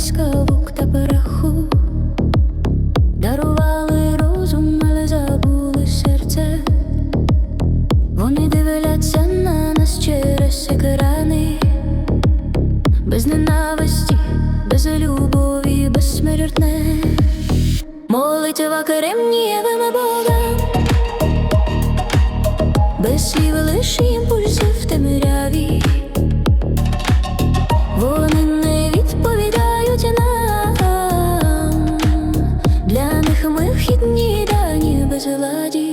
блискавок та пораху. Дарували розум, але забули серце. Вони дивляться на нас через екрани, без ненависті, без любові, безсмертне. Молитва Кремнієвим Богам, без слів лише імпульси в темряві. Вхідні дані безладі.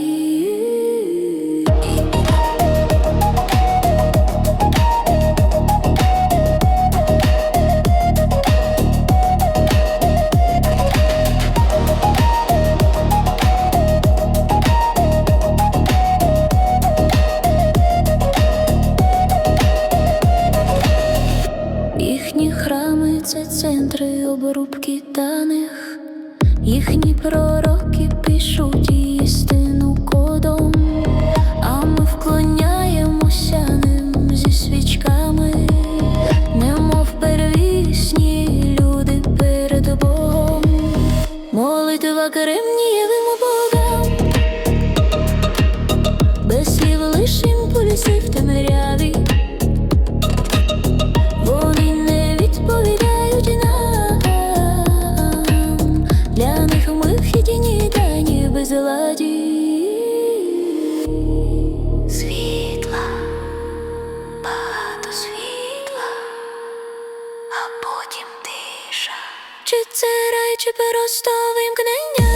Їхні храми це центри обрубки даних, їхні пророки пишуть істину кодом, а ми вклоняємося ним зі свічками, немов первісні люди перед Богом, молитва Кремнієвим богам, без слів лиш імпульси в темряві. Світла, багато світла, а потім тиша. Чи це рай, чи просто вимкнення?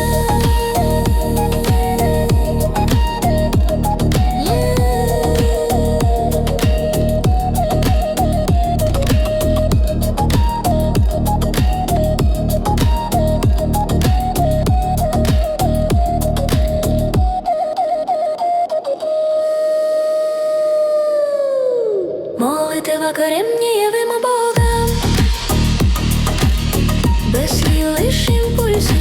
Молитва коремнієвим богам Без слів лиш імпульси в темряві